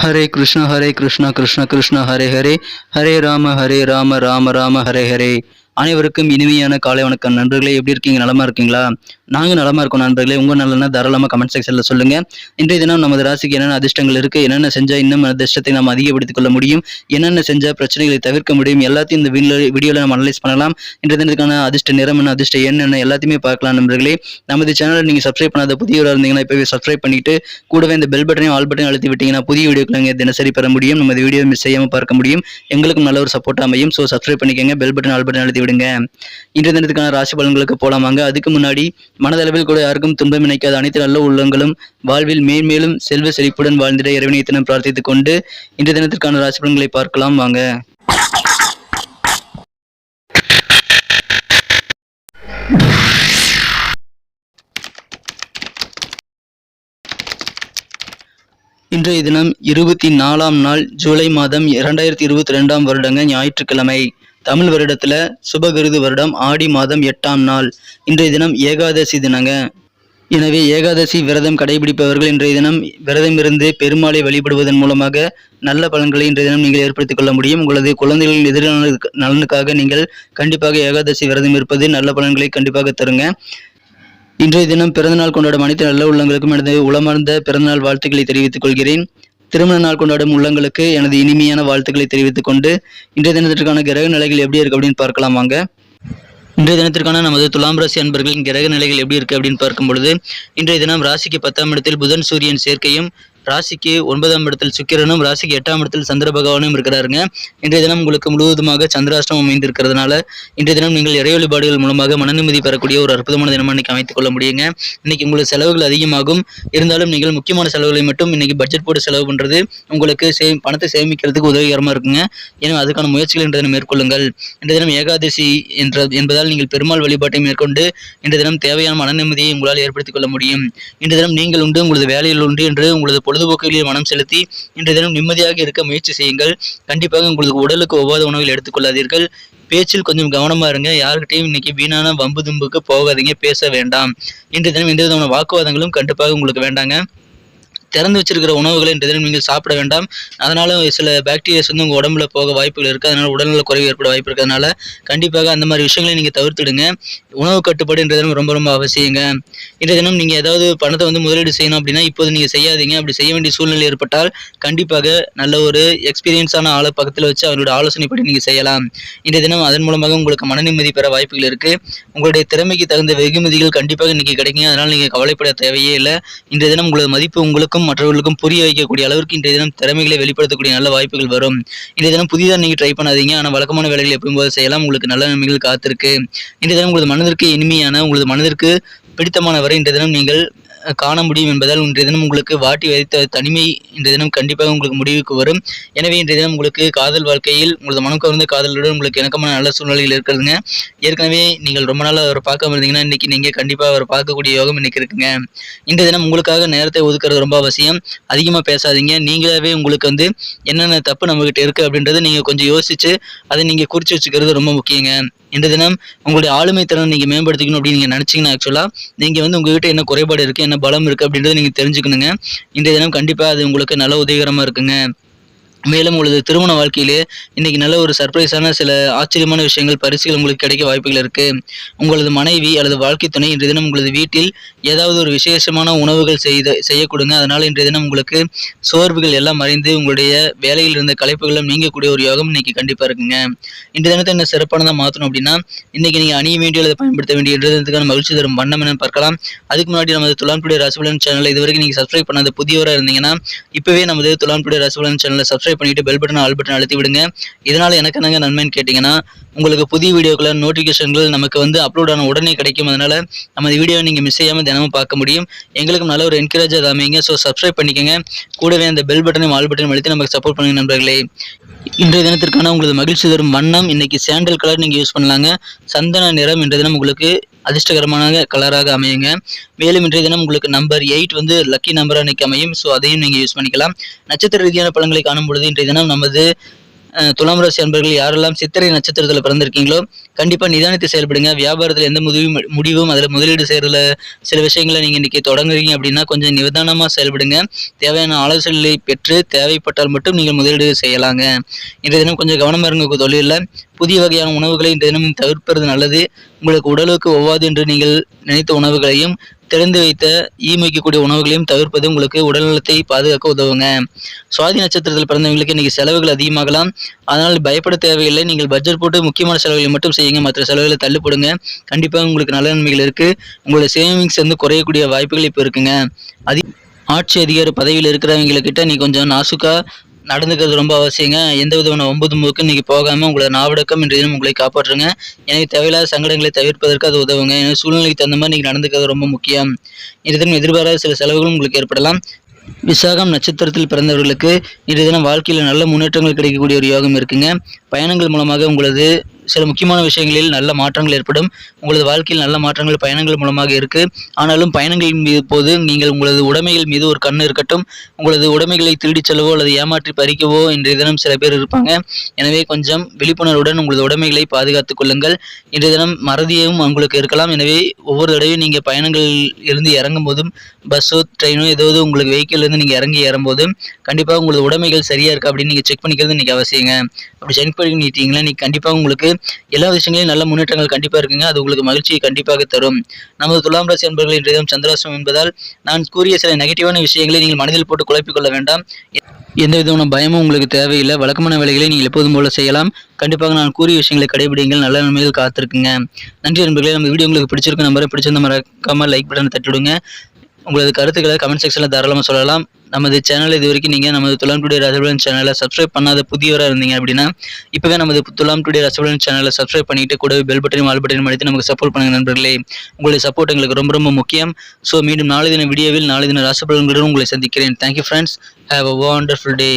ஹரே கிருஷ்ணா ஹரே கிருஷ்ணா கிருஷ்ண கிருஷ்ண ஹரே ஹரே. ஹரே ராம ஹரே ராம ராம ராம ஹரே ஹரே. அனைவருக்கும் இனிமையான காலை வணக்கம். நண்பர்களே எப்படி இருக்கீங்க? நலமா இருக்கீங்களா? நாங்கள் நலமா இருக்கோம் நண்பர்களே. உங்கள் நலனா தாராளமாக கமெண்ட் செக்ஷன்ல சொல்லுங்கள் இன்றைய தினம் நமது ராசிக்கு என்னென்ன அதிர்ஷ்டங்கள் இருக்குது என்னென்ன செஞ்சால் இன்னும் அதிர்ஷ்டத்தை நாம் அதிகப்படுத்திக் கொள்ள முடியும்? என்னென்ன செஞ்சால் பிரச்சனைகளை தவிர்க்க முடியும்? எல்லாத்தையும் இந்த வீடியோவில் நம்ம அனலைஸ் பண்ணலாம். இன்றைய தினத்துக்கான அதிர்ஷ்ட நிறம் என்ன அதிர்ஷ்ட என்னென்ன எல்லாத்தையுமே பார்க்கலாம் நண்பர்களே. நமது சேனலை நீங்கள் சப்ஸ்கிரைப் பண்ணாத புதியவராக இருந்தீங்கன்னா இப்போவே சப்ஸ்கிரைப் பண்ணிட்டு கூடவே இந்த பெல் பட்டனையும் ஆல் பட்டனையும் அழுத்தி விட்டீங்கன்னா புதிய வீடியோக்கு நீங்க தினசரி பெற முடியும். நமது வீடியோ மிஸ் செய்யாமல் பார்க்க முடியும். எங்களுக்கும் நல்ல ஒரு சப்போர்ட் அமையும். ஸோ சப்ஸ்கிரைப் பண்ணிக்கோங்க. பெல் பட்டன் ஆல் பட்டன் அழுத்தி விடுங்க. இன்றைய தினத்துக்கான ராசி பலன்களுக்கு போலாமாங்க அதுக்கு முன்னாடி மனதளவில் கூட யாருக்கும் துன்பம் நினைக்காத அனைத்து நல்ல உள்ளங்களும் வாழ்வில் மேன்மேலும் செல்வ செழிப்புடன் வாழ்ந்திட இறைவனை தினம் பிரார்த்தித்துக் கொண்டு இன்றைய தினத்திற்கான ராசி பலன்களை பார்க்கலாம் வாங்க. இன்றைய தினம் இருபத்தி நாலாம் நாள் ஜூலை மாதம் இரண்டாயிரத்தி இருபத்தி ரெண்டாம் வருடங்க ஞாயிற்றுக்கிழமை. தமிழ் வருடத்துல சுபகிருது வருடம் ஆடி மாதம் எட்டாம் நாள். இன்றைய தினம் ஏகாதசி தினங்க. எனவே ஏகாதசி விரதம் கடைபிடிப்பவர்கள் இன்றைய தினம் விரதம் இருந்து பெருமாளை வழிபடுவதன் மூலமாக நல்ல பலன்களை இன்றைய தினம் நீங்கள் ஏற்படுத்திக் கொள்ள முடியும். உங்களது குழந்தைகளின் எதிரான நலனுக்காக நீங்கள் கண்டிப்பாக ஏகாதசி விரதம் இருப்பது நல்ல பலன்களை கண்டிப்பாக தருங்க. இன்றைய தினம் பிறந்தநாள் கொண்டாடும் அனைத்து நல்ல உள்ளங்களுக்கும் எனது உளமார்ந்த பிறந்தநாள் வாழ்த்துக்களை தெரிவித்துக் கொள்கிறேன். திருமண நாள் கொண்டாடும் உள்ளங்களுக்கு எனது இனிமையான வாழ்த்துக்களை தெரிவித்துக் கொண்டு இன்றைய தினத்திற்கான கிரக நிலைகள் எப்படி இருக்கு அப்படின்னு பார்க்கலாம் வாங்க. இன்றைய தினத்திற்கான நமது துலாம் ராசி அன்பர்களின் கிரக நிலைகள் எப்படி இருக்கு அப்படின்னு பார்க்கும் பொழுது இன்றைய தினம் ராசிக்கு பத்தாம் இடத்தில் புதன் சூரியன் சேர்க்கையும் ராசிக்கு ஒன்பதாம் இடத்தில் சுக்கிரனும் ராசிக்கு எட்டாம் இடத்தில் சந்திர பகவானும் இருக்கிறாருங்க. இன்றைய தினம் உங்களுக்கு முழுவதுமாக சந்திராஷ்டம் அமைந்திருக்கிறதுனால இன்றைய தினம் நீங்கள் இறை வழிபாடுகள் மூலமாக மனநிம்மதி பெறக்கூடிய ஒரு அற்புதமான தினமாக இன்னைக்கு அமைத்துக் கொள்ள முடியுங்க. இன்னைக்கு உங்களுக்கு செலவுகள் அதிகமாகும். இருந்தாலும் நீங்கள் முக்கியமான செலவுகளை மட்டும் இன்னைக்கு பட்ஜெட் போட்டு செலவு பண்ணுறது உங்களுக்கு சே பணத்தை சேமிக்கிறதுக்கு உதவிகரமாக இருக்குங்க. எனவே அதுக்கான முயற்சிகள் இன்றைய தினம் மேற்கொள்ளுங்கள். இன்றைய தினம் ஏகாதசி என்ற என்பதால் நீங்கள் பெருமாள் வழிபாட்டை மேற்கொண்டு இன்றைய தினம் தேவையான மன நிம்மதியை உங்களால் ஏற்படுத்திக் கொள்ள முடியும். இன்றைய தினம் நீங்கள் உண்டு உங்களது வேலையில் உண்டு என்று உங்களது பொழுதுபோக்குகளில் மனம் செலுத்தி இன்றைய தினம் நிம்மதியாக இருக்க முயற்சி செய்யுங்கள். கண்டிப்பாக உங்களுக்கு உடலுக்கு ஒவ்வாத உணவில் எடுத்துக்கொள்ளாதீர்கள் பேச்சில் கொஞ்சம் கவனமா இருங்க. யாருக்கிட்டையும் இன்னைக்கு வீணான வம்பு தும்புக்கு போகாதீங்க. பேச வேண்டாம். இன்றைய தினம் எந்த விதமான வாக்குவாதங்களும் கண்டிப்பாக உங்களுக்கு வேண்டாங்க. திறந்து வச்சிருக்கிற உணவுகளை இன்றைய தினம் நீங்கள் சாப்பிட வேண்டாம். அதனால சில பாக்டீரியாஸ் வந்து உங்கள் உடம்புல போக வாய்ப்புகள் இருக்குது அதனால் உடல்நல குறைவு ஏற்பட வாய்ப்பு இருக்கிறதுனால கண்டிப்பாக அந்த மாதிரி விஷயங்களை நீங்கள் தவிர்த்துடுங்க. உணவு கட்டுப்பாடு இன்றைய தினம் ரொம்ப ரொம்ப அவசியங்க. இன்றைய தினம் நீங்கள் ஏதாவது பணத்தை வந்து முதலீடு செய்யணும் அப்படின்னா இப்போது நீங்கள் செய்யாதீங்க. அப்படி செய்ய வேண்டிய சூழ்நிலை ஏற்பட்டால் கண்டிப்பாக நல்ல ஒரு எக்ஸ்பீரியன்ஸான ஆளை பக்கத்தில் வச்சு அவரோட ஆலோசனைப்படி நீங்கள் செய்யலாம். இன்றைய தினம் அதன் மூலமாக உங்களுக்கு மன நிம்மதி பெற வாய்ப்புகள் இருக்குது உங்களுடைய திறமைக்கு தகுந்த வெகுமதிகள் கண்டிப்பாக இன்றைக்கி கிடைக்கும் அதனால் நீங்கள் கவலைப்பட தேவையே இல்லை. இன்றைய தினம் உங்களது மதிப்பு உங்களுக்கும் மற்றவர்களுக்கும் புரிய வைக்கக்கூடிய அளவிற்கு இன்றைய தினம் திறமைகளை வெளிப்படுத்தக்கூடிய நல்ல வாய்ப்புகள் வரும். இன்றைய தினம் புதிதாக நீங்கள் ட்ரை பண்ணாதீங்க. ஆனால் வழக்கமான வேலைகள் எப்பயும் போது செய்யலாம். உங்களுக்கு நல்ல நன்மைகள் காத்திருக்கு. இன்றைய தினம் உங்களது மனதிற்கு இனிமையான உங்களது மனதிற்கு பிடித்தமான வரை இன்றைய தினம் நீங்கள் காண முடியும் என்பதால் இன்றைய தினம் உங்களுக்கு வாட்டி வைத்த தனிமை இன்றைய தினம் கண்டிப்பாக உங்களுக்கு முடிவுக்கு வரும். எனவே இன்றைய தினம் உங்களுக்கு காதல் வாழ்க்கையில் உங்களது மனம் கவர்ந்த காதலுடன் உங்களுக்கு இணக்கமான நல்ல சூழ்நிலைகள் இருக்கிறதுங்க ஏற்கனவே நீங்கள் ரொம்ப நாள் அவரை பார்க்காம இருந்தீங்கன்னா இன்னைக்கு நீங்கள் கண்டிப்பாக அவரை பார்க்கக்கூடிய யோகம் இன்னைக்கு இருக்குங்க. இன்றைய தினம் உங்களுக்காக நேரத்தை ஒதுக்குறது ரொம்ப அவசியம். அதிகமாக பேசாதீங்க. நீங்களாவே உங்களுக்கு வந்து என்னென்ன தப்பு நம்மகிட்ட இருக்குது அப்படின்றத நீங்கள் கொஞ்சம் யோசிச்சு அதை நீங்கள் குறித்து வச்சுக்கிறது ரொம்ப முக்கியங்க. இன்றைய தினம் உங்களுடைய ஆளுமை திறனை நீங்கள் மேம்படுத்திக்கணும் அப்படின்னு நீங்கள் நினச்சிங்கன்னா ஆக்சுவலாக நீங்கள் வந்து உங்ககிட்ட என்ன குறைபாடு இருக்குது பலம் இருக்குது அப்படின்றத நீங்கள் தெரிஞ்சுக்கணுங்க. இன்றைய தினம் கண்டிப்பாக அது உங்களுக்கு நல்ல உதவிகரமாக இருக்குங்க. மேலும் உங்களது திருமண வாழ்க்கையிலே இன்னைக்கு நல்ல ஒரு சர்ப்ரைஸான சில ஆச்சரியமான விஷயங்கள் பரிசுகள் உங்களுக்கு கிடைக்க வாய்ப்புகள் இருக்கு. உங்களது மனைவி அல்லது வாழ்க்கை துணை இன்றைய தினம் உங்களது வீட்டில் ஏதாவது ஒரு விசேஷமான உணவுகள் செய்த செய்ய கொடுங்க. இன்றைய தினம் உங்களுக்கு சோர்வுகள் எல்லாம் மறைந்து உங்களுடைய வேலையில் இருந்த கலைப்புகளும் நீங்கக்கூடிய ஒரு யோகம் இன்னைக்கு கண்டிப்பாக இருக்குங்க. இன்றைய தினத்தை என்ன சிறப்பானதாக மாற்றணும் அப்படின்னா இன்னைக்கு நீங்கள் அணிய வேண்டிய அல்லது பயன்படுத்த வேண்டிய இன்றைய தினத்துக்கான மகிழ்ச்சி தரும் வண்ணம் என பார்க்கலாம். அதுக்கு முன்னாடி நமது துலான்புடைய ராசிபலன் சேனலை இதுவரைக்கும் நீங்கள் சப்ஸ்கிரைப் பண்ணாத புதியவராக இருந்தீங்கன்னா இப்போவே நமது துலான்புடைய ராசிபலன் சேனலை சப்ஸ்கிரைப் பண்ணிட்டு பெல் பட்டன் ஆல் பட்டன் அழுத்தி விடுங்க. இதனால் எனக்கு என்னங்க நன்மைன்னு கேட்டிங்கன்னா உங்களுக்கு புதிய வீடியோக்களை நோட்டிஃபிகேஷன்கள் நமக்கு வந்து அப்லோட் ஆன உடனே கிடைக்கும். அதனால் நமது வீடியோவை நீங்கள் மிஸ் செய்யாமல் தினமும் பார்க்க முடியும். எங்களுக்கும் நல்ல ஒரு என்கரேஜ் அமைங்க ஸோ சப்ஸ்கிரைப் பண்ணிக்கோங்க. கூடவே அந்த பெல் பட்டனையும் ஆல் பட்டனையும் அழுத்தி நமக்கு சப்போர்ட் பண்ணுங்க நண்பர்களே. இன்றைய தினத்திற்கான உங்களது மகிழ்ச்சி தரும் வண்ணம். இன்னைக்கு சாண்டல் கலர் நீங்கள் யூஸ் பண்ணலாங்க. சந்தன நிறம் இன்றைய தினம் உங்களுக்கு அதிர்ஷ்டகரமான கலராக அமையுங்க. மேலும் இன்றைய தினம் உங்களுக்கு நம்பர் எயிட் வந்து லக்கி நம்பராக அன்னைக்கு அமையும். ஸோ அதையும் நீங்கள் யூஸ் பண்ணிக்கலாம். நட்சத்திர ரீதியான பழங்களை காணும் பொழுது இன்றைய தினம் நமது துலாம் ராசி அன்பர்கள் யாரெல்லாம் சித்திரை நட்சத்திரத்தில் பிறந்திருக்கீங்களோ கண்டிப்பாக நிதானித்து செயல்படுங்க. வியாபாரத்தில் எந்த முடிவும் முடிவும் அதில் முதலீடு செய்கிறதுல சில விஷயங்களை நீங்கள் இன்றைக்கி தொடங்குறீங்க அப்படின்னா கொஞ்சம் நிதானமாக செயல்படுங்க. தேவையான ஆலோசனைகளை பெற்று தேவைப்பட்டால் மட்டும் நீங்கள் முதலீடு செய்யலாங்க. இன்றைய தினம் கொஞ்சம் கவனமாக இருங்க தொழிலில். புதிய வகையான உணவுகளை இன்றைய தினம் தவிர்ப்பது நல்லது. உங்களுக்கு உடலுக்கு ஒவ்வாது என்று நீங்கள் நினைத்த உணவுகளையும் தெரிந்து வைத்த ஈ மொய்க்கக்கூடிய உணவுகளையும் தவிர்ப்பது உங்களுக்கு உடல்நலத்தை பாதுகாக்க உதவுங்க. சுவாதி நட்சத்திரத்தில் பிறந்தவங்களுக்கு இன்னைக்கு செலவுகள் அதிகமாகலாம். அதனால் பயப்பட தேவையில்லை. நீங்கள் பட்ஜெட் போட்டு முக்கியமான செலவுகளை மட்டும் செய்யுங்க. மற்ற செலவுகளை தள்ளுப்படுங்க. கண்டிப்பாக உங்களுக்கு நல்ல நன்மைகள் இருக்குது உங்களோட சேவிங்ஸ் வந்து குறையக்கூடிய வாய்ப்புகள் இப்போ இருக்குங்க. அதி ஆட்சி அதிகார பதவியில் இருக்கிறவங்கக்கிட்ட நீ கொஞ்சம் நாசுக்காக நடந்துக்கிறது ரொம்ப அவசியங்க. எந்த விதமான ஒன்பது முழுக்கும் இன்னைக்கு போகாமல் உங்களோட நாவடக்கம் இன்றைய தினம் உங்களை காப்பாற்றுங்க. எனக்கு தேவையில்லாத சங்கடங்களை தவிர்ப்பதற்கு அது உதவுங்க. எனவே சூழ்நிலைக்கு தகுந்த மாதிரி நீங்கள் நடந்துக்கிறது ரொம்ப முக்கியம். இன்றைய தினம் எதிர்பாராத சில செலவுகளும் உங்களுக்கு ஏற்படலாம். விசாகம் நட்சத்திரத்தில் பிறந்தவர்களுக்கு இன்றைய தினம் வாழ்க்கையில் நல்ல முன்னேற்றங்கள் கிடைக்கக்கூடிய ஒரு யோகம் இருக்குங்க. பயணங்கள் மூலமாக உங்களது சில முக்கியமான விஷயங்களில் நல்ல மாற்றங்கள் ஏற்படும். உங்களது வாழ்க்கையில் நல்ல மாற்றங்கள் பயணங்கள் மூலமாக இருக்கு. ஆனாலும் பயணங்களின் மீது போது நீங்கள் உங்களது உடைமைகள் மீது ஒரு கண் இருக்கட்டும். உங்களது உடைமைகளை திருடிச் செல்லவோ அல்லது ஏமாற்றி பறிக்கவோ இன்றைய தினம் சில பேர் இருப்பாங்க. எனவே கொஞ்சம் விழிப்புணர்வுடன் உங்களது உடைமைகளை பாதுகாத்துக் கொள்ளுங்கள். இன்றைய தினம் மறதியும் உங்களுக்கு இருக்கலாம். எனவே ஒவ்வொரு தடவையும் நீங்கள் பயணங்கள் இருந்து இறங்கும் போதும் பஸ்ஸோ ட்ரெயினோ ஏதாவது உங்களுக்கு வெஹிக்கிள் இருந்து நீங்கள் இறங்கி ஏறும்போது கண்டிப்பாக உங்களது உடைமைகள் சரியாக இருக்கா அப்படின்னு நீங்கள் செக் பண்ணிக்கிறது இன்றைக்கி அவசியங்க. அப்படி செக் பண்ணிட்டீங்கன்னா நீங்கள் கண்டிப்பாக உங்களுக்கு எல்லா விஷயங்களையும் நல்ல முன்னேற்றங்கள் கண்டிப்பாக இருக்குங்க. அது உங்களுக்கு மகிழ்ச்சியை கண்டிப்பாக தரும். நமது துலாம் ராசி அன்பர்கள் இன்றைய சந்திராசம் என்பதால் நான் கூறிய சில நெகட்டிவான விஷயங்களை நீங்கள் மனதில் போட்டு குழப்பிக்கொள்ள வேண்டாம். எந்த விதமான பயமும் உங்களுக்கு தேவையில்லை. வழக்கமான வேலைகளை நீங்கள் எப்போதும் போல செய்யலாம். கண்டிப்பாக நான் கூறிய விஷயங்களை கடைபிடிங்கள். நல்ல நன்மைகள் காத்திருக்குங்க. நன்றி நண்பர்களே நம்ம வீடியோ உங்களுக்கு பிடிச்சிருக்க நம்பரை பிடிச்சிருந்த மறக்காமல் லைக் பட்டனை தட்டிவிடுங்க. உங்களது கருத்துக்களை கமெண்ட் செக்ஷனில் தாராளமாக சொல்லலாம். நமது சேனல் இது வரைக்கும் நீங்கள் நமது துலாம் டுடே ரசபலன் சேனலை சப்ஸ்கிரைப் பண்ணாத புதியவராக இருந்தீங்க அப்படின்னா இப்போவே நமது துலாம் டுடே ரசபலன் சேனலை சப்ஸ்கிரைப் பண்ணிட்டு கூடவே பெல் பட்டனையும் ஆல் பட்டனையும் அடித்து நமக்கு சப்போர்ட் பண்ணுங்கள் நண்பர்களே. உங்களுடைய சப்போர்ட் எங்களுக்கு ரொம்ப ரொம்ப முக்கியம். ஸோ மீண்டும் நாளை தின வீடியோவில் நாளை தின ரசபலன்களுடன் உங்களை சந்திக்கிறேன். Thank you friends have a wonderful day